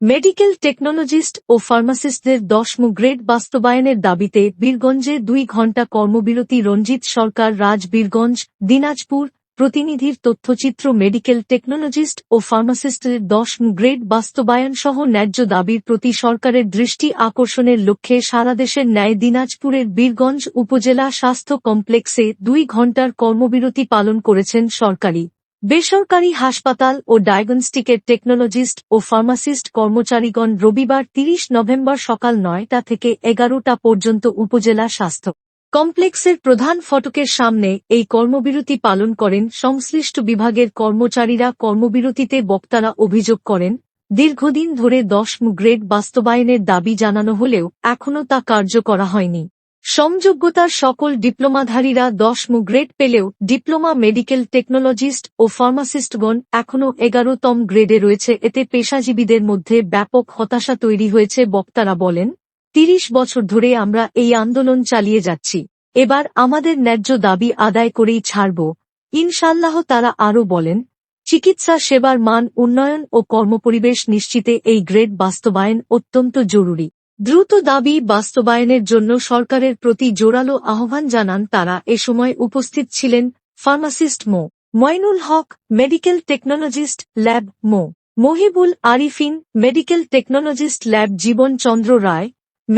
Medical technologist ও ফার্মাসিস্টদের দশম grade বাস্তবায়নের দাবিতে বীরগঞ্জে দুই ঘণ্টা কর্মবিরতি রঞ্জিত সরকার রাজ বীরগঞ্জ, দিনাজপুর, প্রতিনিধির তথ্যচিত্র মেডিকেল টেকনোলজিস্ট ও ফার্মাসিস্টদের দশম গ্রেড বাস্তবায়ন সহ ন্যায্য দাবির প্রতি সরকারের দৃষ্টি আকর্ষণের লক্ষ্যে সারা দেশের ন্যায় দিনাজপুরের বীরগঞ্জ উপজেলা স্বাস্থ্য কমপ্লেক্সে দুই ঘণ্টার কর্মবিরতি পালন করেছেন সরকারি। বেসরকারি হাসপাতাল ও ডায়াগনস্টিকের টেকনোলজিস্ট ও ফার্মাসিস্ট কর্মচারীগণ রবিবার তিরিশ নভেম্বর সকাল নয়টা থেকে এগারোটা পর্যন্ত উপজেলা স্বাস্থ্য কমপ্লেক্সের প্রধান ফটকের সামনে এই কর্মবিরতি পালন করেন সংশ্লিষ্ট বিভাগের কর্মচারীরা কর্মবিরতিতে বক্তারা অভিযোগ করেন, দীর্ঘদিন ধরে দশম গ্রেড বাস্তবায়নের দাবি জানানো হলেও এখনও তা কার্য করা হয়নি। সমযোগ্যতার সকল ডিপ্লোমাধারীরা দশম গ্রেড পেলেও ডিপ্লোমা মেডিকেল টেকনোলজিস্ট ও ফার্মাসিস্টগণ এখনও এগারোতম গ্রেডে রয়েছে। এতে পেশাজীবীদের মধ্যে ব্যাপক হতাশা তৈরি হয়েছে, বক্তারা বলেন। তিরিশ বছর ধরে আমরা এই আন্দোলন চালিয়ে যাচ্ছি। এবার আমাদের ন্যায্য দাবি আদায় করেই ছাড়ব। ইনশাল্লাহ তারা আরও বলেন, চিকিৎসা সেবার মান, উন্নয়ন ও কর্মপরিবেশ নিশ্চিতে এই গ্রেড বাস্তবায়ন অত্যন্ত জরুরি। দ্রুত দাবি বাস্তবায়নের জন্য সরকারের প্রতি জোরালো আহ্বান জানান তারা। এ সময় উপস্থিত ছিলেন ফার্মাসিস্ট মো. Moynul Haque, medical technologist lab মো. Mohibul Arifin, medical technologist lab Jiban Chandra Roy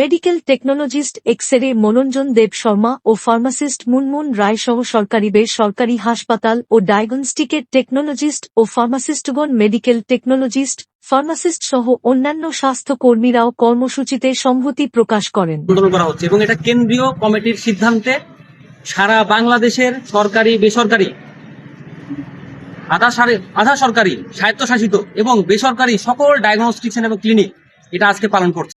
medical technologist x ray Manoranjan Deb Sharma ও ফার্মাসিস্ট মুনমুন রায় সহ সরকারি বেসরকারি হাসপাতাল ও ডায়াগনস্টিকের টেকনোলজিস্ট ও ফার্মাসিস্টগণ মেডিকেল টেকনোলজিস্ট, ফার্মাসিস্ট সহ অন্যান্য স্বাস্থ্য কর্মীরাও কর্মসূচিতে সংহতি প্রকাশ করেন। করা হচ্ছে এবং এটা কেন্দ্রীয় কমিটির সিদ্ধান্তে সারা বাংলাদেশের সরকারি, বেসরকারি, আধা আধা সরকারি, স্বায়ত্তশাসিত এবং বেসরকারি সকল ডায়াগনস্টিকশন এবং ক্লিনিক এটা আজকে পালন করছে।